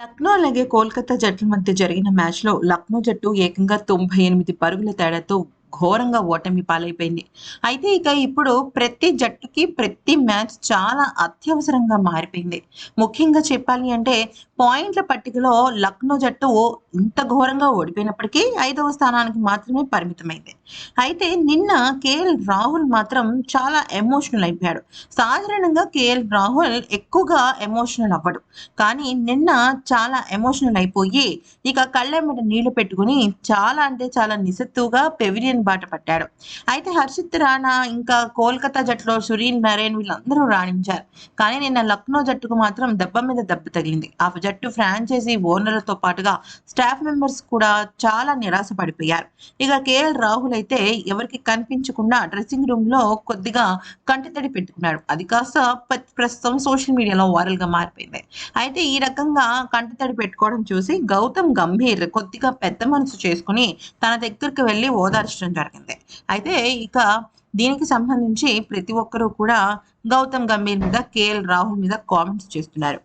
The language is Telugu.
లక్నో అలాగే కోల్కతా జట్ల మధ్య జరిగిన మ్యాచ్లో లక్నో జట్టు ఏకంగా తొంభై ఎనిమిది పరుగుల తేడాతో ఘోరంగా ఓటమి పాలైపోయింది. అయితే ఇక ఇప్పుడు ప్రతి జట్టుకి ప్రతి మ్యాచ్ చాలా అత్యవసరంగా మారిపోయింది. ముఖ్యంగా చెప్పాలి అంటే పాయింట్ల పట్టికలో లక్నో జట్టు ఇంత ఘోరంగా ఓడిపోయినప్పటికీ ఐదవ స్థానానికి మాత్రమే పరిమితమైంది. అయితే నిన్న కేఎల్ రాహుల్ మాత్రం చాలా ఎమోషనల్ అయిపోయాడు. సాధారణంగా కేఎల్ రాహుల్ ఎక్కువగా ఎమోషనల్ అవ్వడు. కానీ నిన్న చాలా ఎమోషనల్ అయిపోయి ఇక కళ్ళెమ్మట నీళ్ళు పెట్టుకుని చాలా అంటే చాలా నిస్సత్తుగా పెవిలియన్ బాట పట్టాడు. అయితే హర్షిత్ రాణా ఇంకా కోల్కతా జట్టులో సురీన్ నరేన్ వీళ్ళందరూ రాణించారు. కానీ నిన్న లక్నో జట్టుకు మాత్రం దెబ్బ మీద దెబ్బ తగిలింది. ఆ జట్టు ఫ్రాంచైజీ ఓనర్లతో పాటుగా స్టాఫ్ మెంబర్స్ కూడా చాలా నిరాశ పడిపోయారు. ఇక కేఎల్ రాహుల్ అయితే ఎవరికి కనిపించకుండా డ్రెస్సింగ్ రూమ్లో కొద్దిగా కంటితడి పెట్టుకున్నాడు. అది కాస్త ప్రస్తుతం సోషల్ మీడియాలో వైరల్గా మారిపోయింది. అయితే ఈ రకంగా కంటితడి పెట్టుకోవడం చూసి గౌతమ్ గంభీర్ కొద్దిగా పెద్ద మనసు చేసుకుని తన దగ్గరికి వెళ్ళి ఓదార్చడం జరిగింది. అయితే ఇక దీనికి సంబంధించి ప్రతి ఒక్కరూ కూడా గౌతమ్ గంభీర్ మీద కేఎల్ రాహుల్ మీద కామెంట్స్ చేస్తున్నారు.